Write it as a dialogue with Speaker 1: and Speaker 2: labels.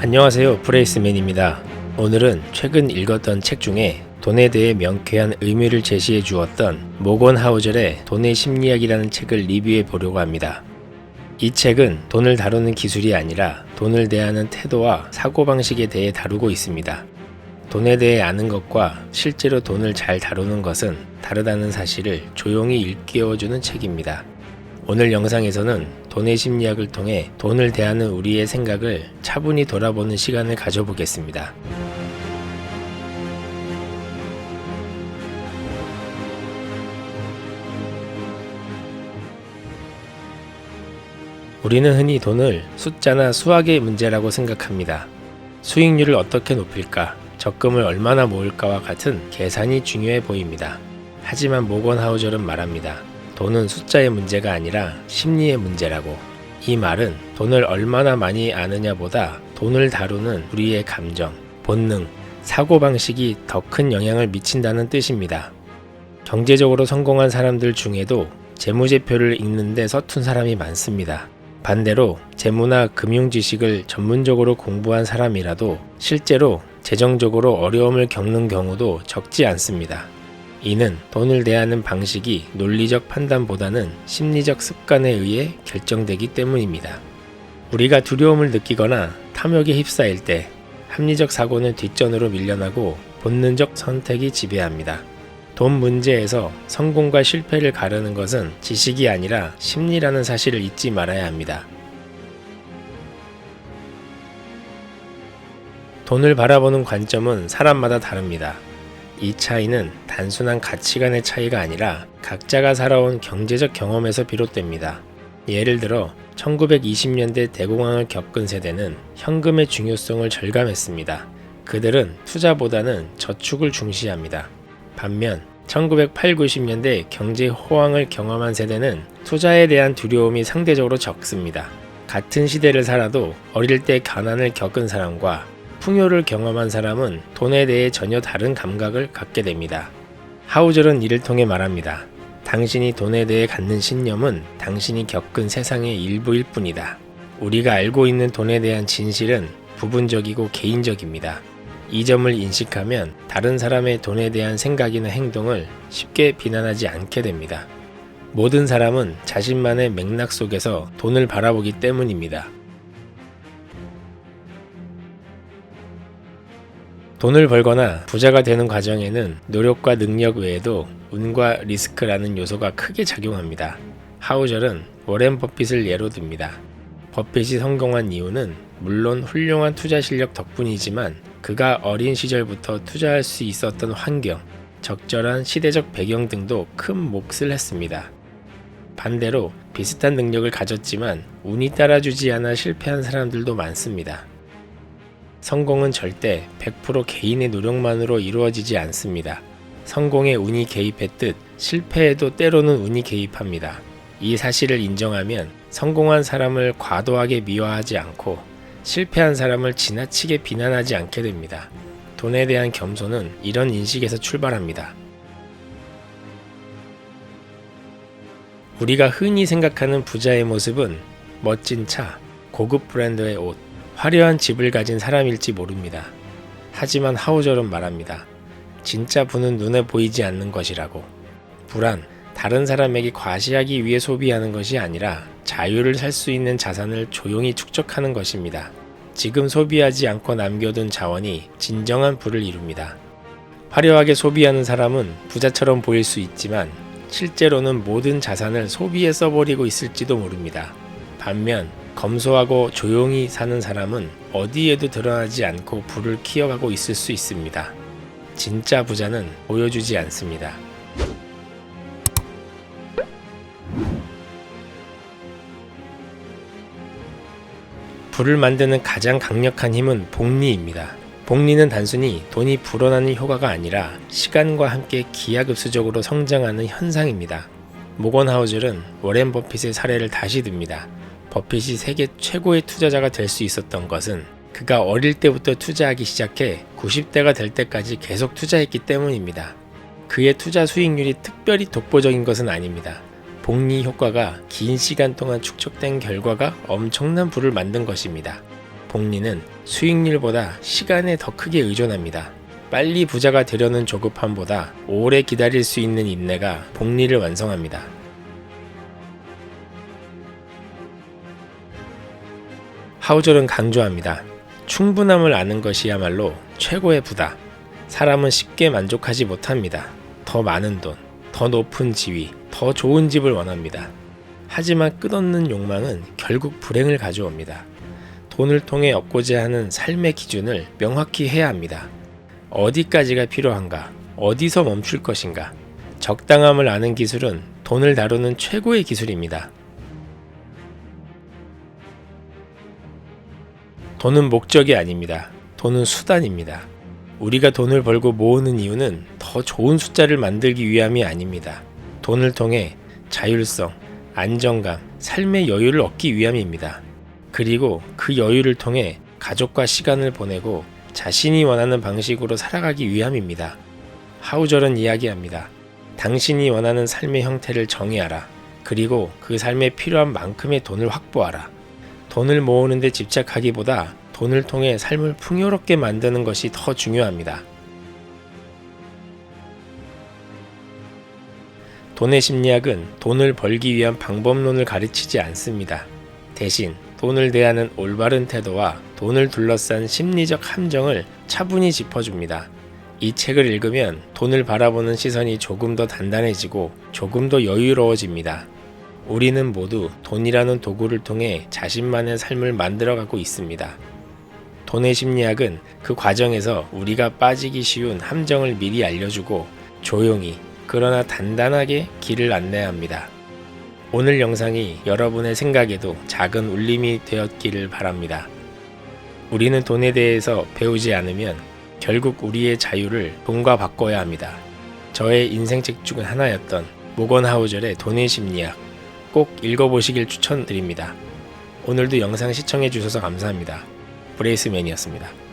Speaker 1: 안녕하세요. 브레이스맨입니다. 오늘은 최근 읽었던 책 중에 돈에 대해 명쾌한 의미를 제시해 주었던 모건 하우젤의 돈의 심리학이라는 책을 리뷰해 보려고 합니다. 이 책은 돈을 다루는 기술이 아니라 돈을 대하는 태도와 사고방식에 대해 다루고 있습니다. 돈에 대해 아는 것과 실제로 돈을 잘 다루는 것은 다르다는 사실을 조용히 일깨워주는 책입니다. 오늘 영상에서는 돈의 심리학을 통해 돈을 대하는 우리의 생각을 차분히 돌아보는 시간을 가져보겠습니다. 우리는 흔히 돈을 숫자나 수학의 문제라고 생각합니다. 수익률을 어떻게 높일까, 적금을 얼마나 모을까와 같은 계산이 중요해 보입니다. 하지만 모건 하우절은 말합니다. 돈은 숫자의 문제가 아니라 심리의 문제라고. 이 말은 돈을 얼마나 많이 아느냐보다 돈을 다루는 우리의 감정, 본능, 사고방식이 더 큰 영향을 미친다는 뜻입니다. 경제적으로 성공한 사람들 중에도 재무제표를 읽는데 서툰 사람이 많습니다. 반대로 재무나 금융 지식을 전문적으로 공부한 사람이라도 실제로 재정적으로 어려움을 겪는 경우도 적지 않습니다. 이는 돈을 대하는 방식이 논리적 판단보다는 심리적 습관에 의해 결정되기 때문입니다. 우리가 두려움을 느끼거나 탐욕에 휩싸일 때 합리적 사고는 뒷전으로 밀려나고 본능적 선택이 지배합니다. 돈 문제에서 성공과 실패를 가르는 것은 지식이 아니라 심리라는 사실을 잊지 말아야 합니다. 돈을 바라보는 관점은 사람마다 다릅니다. 이 차이는 단순한 가치관의 차이가 아니라 각자가 살아온 경제적 경험에서 비롯됩니다. 예를 들어 1920년대 대공황을 겪은 세대는 현금의 중요성을 절감했습니다. 그들은 투자보다는 저축을 중시합니다. 반면 1980, 90년대 경제 호황을 경험한 세대는 투자에 대한 두려움이 상대적으로 적습니다. 같은 시대를 살아도 어릴 때 가난을 겪은 사람과 풍요를 경험한 사람은 돈에 대해 전혀 다른 감각을 갖게 됩니다. 하우절은 이를 통해 말합니다. 당신이 돈에 대해 갖는 신념은 당신이 겪은 세상의 일부일 뿐이다. 우리가 알고 있는 돈에 대한 진실은 부분적이고 개인적입니다. 이 점을 인식하면 다른 사람의 돈에 대한 생각이나 행동을 쉽게 비난하지 않게 됩니다. 모든 사람은 자신만의 맥락 속에서 돈을 바라보기 때문입니다. 돈을 벌거나 부자가 되는 과정에는 노력과 능력 외에도 운과 리스크라는 요소가 크게 작용합니다. 하우절은 워렌 버핏을 예로 듭니다. 버핏이 성공한 이유는 물론 훌륭한 투자 실력 덕분이지만 그가 어린 시절부터 투자할 수 있었던 환경, 적절한 시대적 배경 등도 큰 몫을 했습니다. 반대로 비슷한 능력을 가졌지만 운이 따라주지 않아 실패한 사람들도 많습니다. 성공은 절대 100% 개인의 노력만으로 이루어지지 않습니다. 성공에 운이 개입했듯 실패에도 때로는 운이 개입합니다. 이 사실을 인정하면 성공한 사람을 과도하게 미화하지 않고 실패한 사람을 지나치게 비난하지 않게 됩니다. 돈에 대한 겸손은 이런 인식에서 출발합니다. 우리가 흔히 생각하는 부자의 모습은 멋진 차, 고급 브랜드의 옷, 화려한 집을 가진 사람일지 모릅니다. 하지만 하우절은 말합니다. 진짜 부는 눈에 보이지 않는 것이라고. 불안, 다른 사람에게 과시하기 위해 소비하는 것이 아니라 자유를 살 수 있는 자산을 조용히 축적하는 것입니다. 지금 소비하지 않고 남겨둔 자원이 진정한 부를 이룹니다. 화려하게 소비하는 사람은 부자처럼 보일 수 있지만 실제로는 모든 자산을 소비에 써버리고 있을지도 모릅니다. 반면 검소하고 조용히 사는 사람은 어디에도 드러나지 않고 부를 키워가고 있을 수 있습니다. 진짜 부자는 보여주지 않습니다. 불을 만드는 가장 강력한 힘은 복리입니다. 복리는 단순히 돈이 불어나는 효과가 아니라 시간과 함께 기하급수적으로 성장하는 현상입니다. 모건 하우젤은 워렌 버핏의 사례를 다시 듭니다. 버핏이 세계 최고의 투자자가 될 수 있었던 것은 그가 어릴 때부터 투자하기 시작해 90대가 될 때까지 계속 투자했기 때문입니다. 그의 투자 수익률이 특별히 독보적인 것은 아닙니다. 복리 효과가 긴 시간 동안 축적된 결과가 엄청난 부를 만든 것입니다. 복리는 수익률보다 시간에 더 크게 의존합니다. 빨리 부자가 되려는 조급함보다 오래 기다릴 수 있는 인내가 복리를 완성합니다. 하우절은 강조합니다. 충분함을 아는 것이야말로 최고의 부다. 사람은 쉽게 만족하지 못합니다. 더 많은 돈, 더 높은 지위, 더 좋은 집을 원합니다. 하지만 끝없는 욕망은 결국 불행을 가져옵니다. 돈을 통해 얻고자 하는 삶의 기준을 명확히 해야 합니다. 어디까지가 필요한가? 어디서 멈출 것인가? 적당함을 아는 기술은 돈을 다루는 최고의 기술입니다. 돈은 목적이 아닙니다. 돈은 수단입니다. 우리가 돈을 벌고 모으는 이유는 더 좋은 숫자를 만들기 위함이 아닙니다. 돈을 통해 자율성, 안정감, 삶의 여유를 얻기 위함입니다. 그리고 그 여유를 통해 가족과 시간을 보내고 자신이 원하는 방식으로 살아가기 위함입니다. 하우절은 이야기합니다. 당신이 원하는 삶의 형태를 정의하라. 그리고 그 삶에 필요한 만큼의 돈을 확보하라. 돈을 모으는 데 집착하기보다 돈을 통해 삶을 풍요롭게 만드는 것이 더 중요합니다. 돈의 심리학은 돈을 벌기 위한 방법론을 가르치지 않습니다. 대신 돈을 대하는 올바른 태도와 돈을 둘러싼 심리적 함정을 차분히 짚어줍니다. 이 책을 읽으면 돈을 바라보는 시선이 조금 더 단단해지고 조금 더 여유로워집니다. 우리는 모두 돈이라는 도구를 통해 자신만의 삶을 만들어가고 있습니다. 돈의 심리학은 그 과정에서 우리가 빠지기 쉬운 함정을 미리 알려주고 조용히 그러나 단단하게 길을 안내합니다. 오늘 영상이 여러분의 생각에도 작은 울림이 되었기를 바랍니다. 우리는 돈에 대해서 배우지 않으면 결국 우리의 자유를 돈과 바꿔야 합니다. 저의 인생책 중 하나였던 모건 하우절의 돈의 심리학 꼭 읽어보시길 추천드립니다. 오늘도 영상 시청해 주셔서 감사합니다. 브레이스맨이었습니다.